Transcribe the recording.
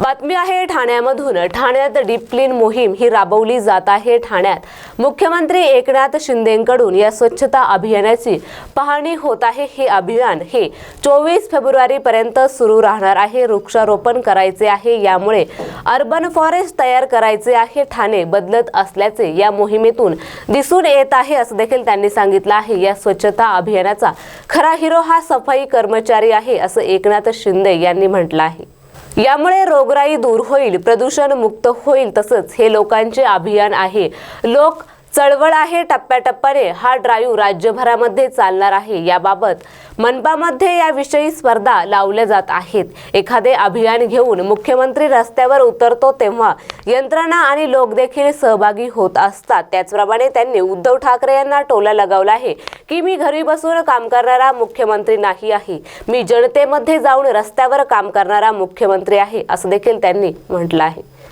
बातमी आहे ठाण्यामधून. ठाण्यात डीप क्लीन मोहीम ही राबवली जात आहे. ठाण्यात मुख्यमंत्री एकनाथ शिंदेकडून या स्वच्छता अभियानाची पाहणी होत आहे. हे अभियान हे चोवीस फेब्रुवारी पर्यंत सुरू राहणार आहे. वृक्षारोपण करायचे आहे. यामुळे अर्बन फॉरेस्ट तयार करायचे आहे. ठाणे बदलत असल्याचे या मोहिमेतून दिसून येत आहे असं देखील त्यांनी सांगितलं आहे. या स्वच्छता अभियानाचा खरा हिरो हा सफाई कर्मचारी आहे असं एकनाथ शिंदे यांनी म्हटलं आहे. यामुळे रोगराई दूर होईल प्रदूषण मुक्त होईल तसंच हे लोकांचे अभियान आहे. लोक चळवळ आहे टप्प्याटप्प्याने. हा ड्राईव्ह राज्यभरामध्ये चालणार आहे. याबाबत मनपामध्ये याविषयी स्पर्धा लावल्या जात आहेत. एखादे अभियान घेऊन मुख्यमंत्री रस्त्यावर उतरतो तेव्हा यंत्रणा आणि लोक देखील सहभागी होत असतात. त्याचप्रमाणे त्यांनी उद्धव ठाकरे यांना टोला लगावला आहे की मी घरी बसून काम करणारा मुख्यमंत्री नाही आहे. मी जनतेमध्ये जाऊन रस्त्यावर काम करणारा मुख्यमंत्री आहे असं देखील त्यांनी म्हटलं आहे.